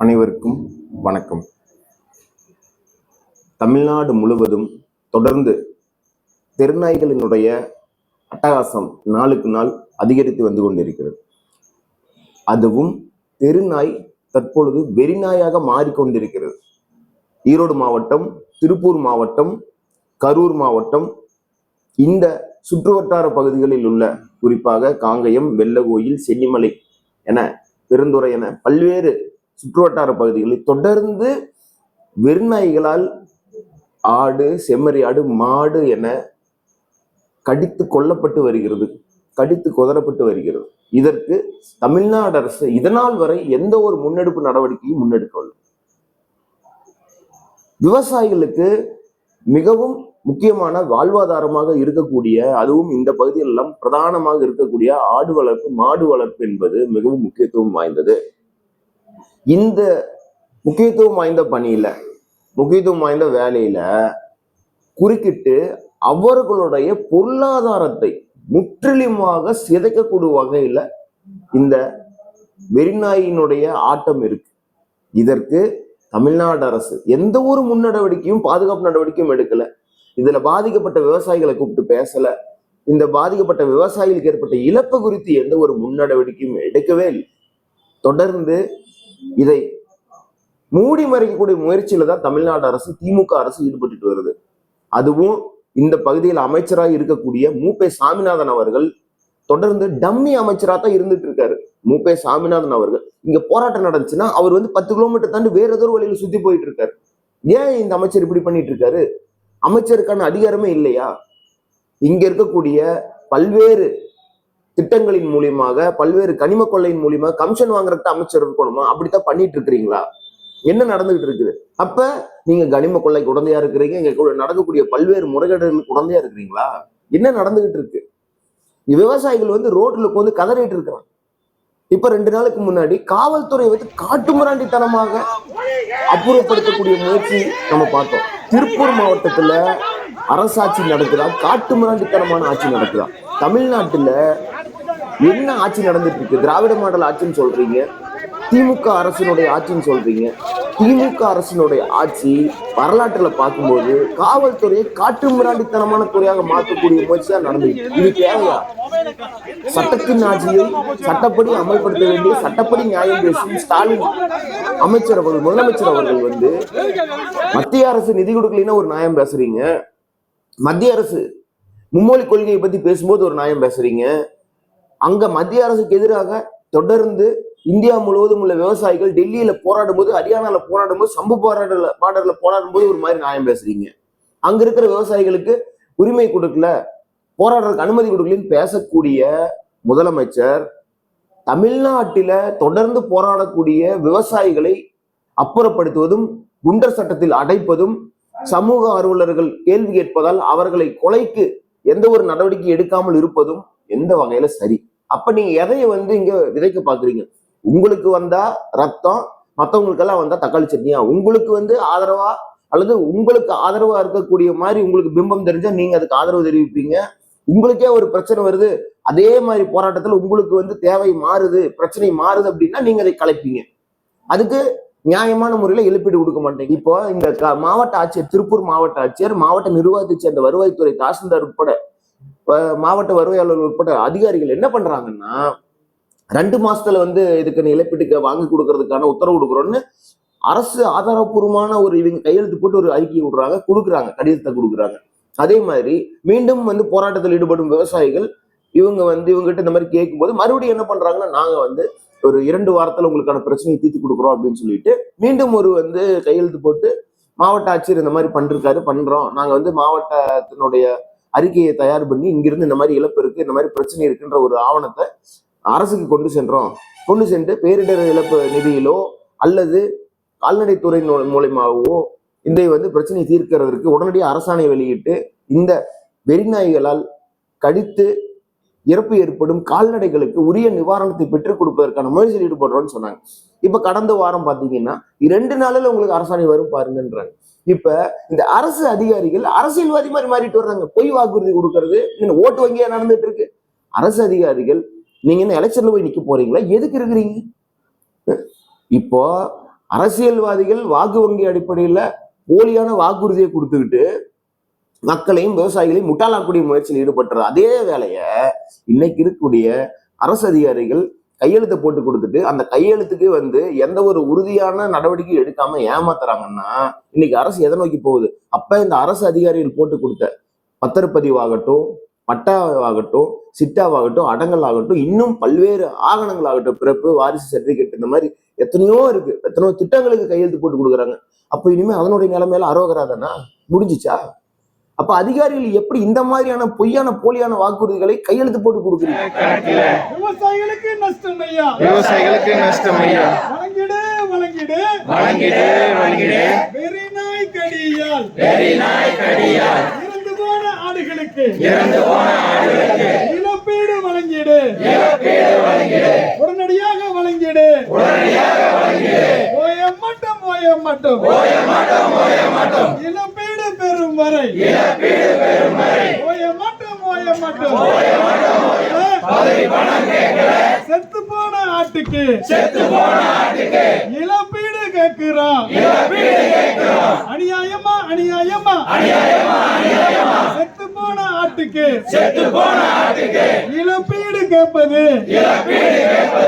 அனைவருக்கும் வணக்கம். தமிழ்நாடு முழுவதும் தொடர்ந்து தெருநாய்களினுடைய அட்டகாசம் நாளுக்கு நாள் அதிகரித்து வந்து கொண்டிருக்கிறது. அதுவும் தெருநாய் தற்பொழுது வெறிநாயாக மாறிக்கொண்டிருக்கிறது. ஈரோடு மாவட்டம் திருப்பூர் மாவட்டம் கரூர் மாவட்டம் இந்த சுற்றுவட்டார பகுதிகளில் உள்ள குறிப்பாக காங்கயம் வெள்ளகோயில் சென்னிமலை என பெருந்துறை என பல்வேறு சுற்றுவட்டார பகுதிகளில் தொடர்ந்து வெறுநாய்களால் ஆடு செம்மறி ஆடு மாடு என கடித்து கொல்லப்பட்டு வருகிறது. கடித்து கொதறப்பட்டு வருகிறது. இதற்கு தமிழ்நாடு அரசு இதனால் வரை எந்த ஒரு முன்னெடுப்பு நடவடிக்கையும் முன்னெடுக்கவில்லை. விவசாயிகளுக்கு மிகவும் முக்கியமான வாழ்வாதாரமாக இருக்கக்கூடிய அதுவும் இந்த பகுதியில் எல்லாம் பிரதானமாக இருக்கக்கூடிய ஆடு வளர்ப்பு மாடு வளர்ப்பு என்பது மிகவும் முக்கியத்துவம் வாய்ந்தது. இந்த முக்கியத்துவம் வாய்ந்த பணியில முக்கியத்துவம் வாய்ந்த வேலையில குறுக்கிட்டு அவர்களுடைய பொருளாதாரத்தை முற்றிலுமாக சிதைக்கக்கூடிய வகையில இந்த வெறிநாயினுடைய ஆட்டம் இருக்கு. இதற்கு தமிழ்நாடு அரசு எந்த ஒரு முன்னடவடிக்கையும் பாதுகாப்பு நடவடிக்கையும் எடுக்கல. இதுல பாதிக்கப்பட்ட விவசாயிகளை கூப்பிட்டு பேசல. இந்த பாதிக்கப்பட்ட விவசாயிகளுக்கு ஏற்பட்ட இழப்பு குறித்து எந்த ஒரு முன்னடவடிக்கையும் எடுக்கவே இல்லை. தொடர்ந்து இதை மூடி மறைக்கக்கூடிய முயற்சியில தான் தமிழ்நாடு அரசு திமுக அரசு ஈடுபட்டு வருது. அதுவும் இந்த பகுதியில் அமைச்சராக இருக்கக்கூடிய மூப்பே சாமிநாதன் அவர்கள் தொடர்ந்து டம்மி அமைச்சரா தான் இருந்துட்டு இருக்காரு. மூப்பே சாமிநாதன் அவர்கள். இங்க போராட்டம் நடந்துச்சுன்னா அவர் வந்து பத்து கிலோமீட்டர் தாண்டி வேற ஏதோ வழியில் வழியில சுத்தி போயிட்டு இருக்காரு. ஏன் இந்த அமைச்சர் இப்படி பண்ணிட்டு இருக்காரு? அமைச்சருக்கான அதிகாரமே இல்லையா? இங்க இருக்கக்கூடிய பல்வேறு திட்டங்களின் மூலியமாக பல்வேறு கனிம கொள்ளையின் மூலியமாக கமிஷன் வாங்குறதுக்கு அமைச்சர் இருக்கணுமா அப்படித்தான் பண்ணிட்டு இருக்கிறீங்களா? என்ன நடந்துகிட்டு இருக்குது? அப்ப நீங்க கனிம கொள்ளைக்கு உடந்தையா இருக்கிறீங்க இங்க கூட நடக்கக்கூடிய பல்வேறு முறைகேடுகளுக்கு உடந்தையா இருக்கிறீங்களா? என்ன நடந்துகிட்டு இருக்கு? விவசாயிகள் வந்து ரோட்ல வந்து கதறிட்டு இருக்கிறாங்க. இப்ப ரெண்டு நாளுக்கு முன்னாடி காவல்துறை வந்து காட்டுமிராண்டித்தனமாக அப்புறப்படுத்தக்கூடிய முயற்சி நம்ம பார்த்தோம். திருப்பூர் மாவட்டத்துல அரசாட்சி நடக்குதா? காட்டுமிராண்டித்தனமான ஆட்சி நடக்குதா? தமிழ்நாட்டுல என்ன ஆட்சி நடந்துட்டு இருக்கு? திராவிட மாடல் ஆட்சின்னு சொல்றீங்க. திமுக அரசினுடைய ஆட்சின்னு சொல்றீங்க. திமுக அரசினுடைய ஆட்சி வரலாற்றுல பார்க்கும்போது காவல்துறையை காட்டு மிராண்டித்தனமான துறையாக மாற்றக்கூடிய முயற்சி தான் நடந்துச்சு இது தேவையா? சட்டத்தின் ஆட்சியை சட்டப்படி அமல்படுத்த வேண்டிய சட்டப்படி நியாயம் பேசும் ஸ்டாலின் அமைச்சர் அவர்கள் முதலமைச்சர் அவர்கள் வந்து மத்திய அரசு நிதி கொடுக்கலன்னா ஒரு நியாயம் பேசுறீங்க. மத்திய அரசு மும்மொழி கொள்கையை பத்தி பேசும்போது ஒரு நியாயம் பேசுறீங்க. அங்க மத்திய அரசுக்கு எதிராக தொடர்ந்து இந்தியா முழுவதும் உள்ள விவசாயிகள் டெல்லியில போராடும் போது ஹரியானால போராடும் போது சம்பு போராடல பார்டர்ல போராடும் போது ஒரு மாதிரி நியாயம் பேசுறீங்க. அங்க இருக்கிற விவசாயிகளுக்கு உரிமை கொடுக்கல போராடுறதுக்கு அனுமதி கொடுக்கலன்னு பேசக்கூடிய முதலமைச்சர் தமிழ்நாட்டில தொடர்ந்து போராடக்கூடிய விவசாயிகளை அப்புறப்படுத்துவதும் குண்டர் சட்டத்தில் அடைப்பதும் சமூக ஆர்வலர்கள் கேள்வி கேட்பதால் அவர்களை கொலைக்கு எந்த ஒரு நடவடிக்கை எடுக்காமல் இருப்பதும் எந்த வகையில சரி. அப்ப நீங்க எதைய வந்து இங்க விதைக்க பாக்குறீங்க? உங்களுக்கு வந்தா ரத்தம் மத்தவங்களுக்கெல்லாம் வந்தா தக்காளி சட்னியா? உங்களுக்கு வந்து ஆதரவா? அல்லது உங்களுக்கு ஆதரவா இருக்கக்கூடிய மாதிரி உங்களுக்கு பிம்பம் தெரிஞ்சா நீங்க அதுக்கு ஆதரவு தெரிவிப்பீங்க? உங்களுக்கே ஒரு பிரச்சனை வருது. அதே மாதிரி போராட்டத்துல உங்களுக்கு வந்து தேவை மாறுது பிரச்சனை மாறுது அப்படின்னா நீங்க அதை கலைப்பீங்க. அதுக்கு நியாயமான முறையில இழப்பீடு கொடுக்க மாட்டேங்க. இப்போ இந்த மாவட்ட ஆட்சியர் திருப்பூர் மாவட்ட ஆட்சியர் மாவட்ட நிர்வாகத்தை சேர்ந்த வருவாய்த்துறை தாசில்தார் உட்பட மாவட்ட வருவாயாளர் உட்பட அதிகாரிகள் என்ன பண்றாங்கன்னா ரெண்டு மாசத்துல வந்து இதுக்கு இழப்பீட்டுக்கு வாங்கி கொடுக்கறதுக்கான உத்தரவு கொடுக்குறோன்னு அரசு ஆதாரப்பூர்வமான ஒரு இவங்க கையெழுத்து போட்டு ஒரு அறிக்கை விடுறாங்க கொடுக்குறாங்க கடிதத்தை கொடுக்குறாங்க. அதே மாதிரி மீண்டும் வந்து போராட்டத்தில் ஈடுபடும் விவசாயிகள் இவங்க வந்து இவங்ககிட்ட இந்த மாதிரி கேட்கும்போது மறுபடியும் என்ன பண்றாங்கன்னா நாங்க வந்து ஒரு இரண்டு வாரத்துல உங்களுக்கான பிரச்சனையை தீர்த்து கொடுக்குறோம் அப்படின்னு சொல்லிட்டு மீண்டும் ஒரு வந்து கையெழுத்து போட்டு மாவட்ட ஆட்சியர் இந்த மாதிரி பண்ணிருக்காரு பண்றோம். நாங்க வந்து மாவட்டத்தினுடைய அறிக்கையை தயார் பண்ணி இங்கிருந்து இந்த மாதிரி இழப்பு இருக்கு இந்த மாதிரி பிரச்சனை இருக்குன்ற ஒரு ஆவணத்தை அரசுக்கு கொண்டு சென்றோம். கொண்டு சென்று பேரிடர் இழப்பு நிதியிலோ அல்லது கால்நடைத்துறை மூலயமாகவோ இந்த வந்து பிரச்சனையை தீர்க்கிறதற்கு உடனடியாக அரசாணை வெளியிட்டு இந்த வெறிநாய்களால் கடித்து இறப்பு ஏற்படும் கால்நடைகளுக்கு உரிய நிவாரணத்தை பெற்றுக் கொடுப்பதற்கான முயற்சியில் ஈடுபடுறோம்னு சொன்னாங்க. இப்ப கடந்த வாரம் பாத்தீங்கன்னா இரண்டு நாளில் உங்களுக்கு அரசாணை வரும் பாருங்கன்றாங்க. இப்ப இந்த அரசு அதிகாரிகள் அரசியல்வாதி மாதிரி மாறிட்டு வர்றாங்க. பொய் வாக்குறுதி கொடுக்கறது இன்னும் ஓட்டு வங்கியா நடந்துட்டு இருக்கு. அரசு அதிகாரிகள் நீங்க என்ன எலெக்ஷன்ல போய் நிக்க போறீங்களா? எதுக்கு இருக்கிறீங்க? இப்போ அரசியல்வாதிகள் வாக்கு வங்கி அடிப்படையில போலியான வாக்குறுதியை கொடுத்துக்கிட்டு மக்களையும் விவசாயிகளையும் முட்டாளாக்கூடிய முயற்சியில் ஈடுபட்டுற அதே வேலையை இன்னைக்கு இருக்கக்கூடிய அரசு அதிகாரிகள் கையெழுத்தை போட்டு கொடுத்துட்டு அந்த கையெழுத்துக்கு வந்து எந்த ஒரு உறுதியான நடவடிக்கை எடுக்காம ஏமாத்துறாங்கன்னா இன்னைக்கு அரசு எதை நோக்கி போகுது? அப்ப இந்த அரசு அதிகாரிகள் போட்டு கொடுத்த பத்திரப்பதிவாகட்டும் பட்டாவாகட்டும் சிட்டாவாகட்டும் அடங்கல் ஆகட்டும் இன்னும் பல்வேறு ஆகணங்கள் ஆகட்டும் பிறப்பு வாரிசு சர்டிபிகேட் இந்த மாதிரி எத்தனையோ இருக்கு. எத்தனையோ திட்டங்களுக்கு கையெழுத்து போட்டு கொடுக்குறாங்க. அப்ப இனிமே அதனுடைய நிலைமையில அரோகராதானா? முடிஞ்சிச்சா? அப்ப அதிகாரிகள் எப்படி இந்த மாதிரியான பொய்யான போலியான வாக்குறுதிகளை கையெழுத்து போட்டு கொடுக்குறீங்க? விவசாயிகளுக்கு நஷ்டம் ஐயா. விவசாயிகளுக்கு நஷ்டம் ஐயா. வழங்கிடு வழங்கிடு. வழங்கிடு வழங்கிடு. வெறி நாய் கடியால். வெறி நாய் கடியால். இறந்து போன ஆடுகளுக்கு. இறந்து போன ஆடுகளுக்கு. இழப்பீடு வழங்கிடு. இழப்பீடு வழங்கிடு. உடனடியாக வழங்கிடு. உடனடியாக வழங்கிடு. ஓய மட்டும் ஓய மட்டும் ஓய மாட்டோம் ஓய மாட்டோம் இழப்பீடு பெறும் வரை. இழப்பீடு பெறும் வரை ஓய மாட்டோம் ஓய மாட்டோம். பதவி பணம் கேட்கல செத்து போன ஆட்டுக்கு. செத்து போன ஆட்டுக்கு இழப்பீடு கேட்கிறோம் இழப்பீடு கேட்கிறோம் அநியாயமா அநியாயமா? அநியாயமா அநியாயமா செத்து போன ஆட்டுக்கு. செத்து போன ஆட்டுக்கு இழப்பீடு கேட்பது இழப்பீடு கேட்பது.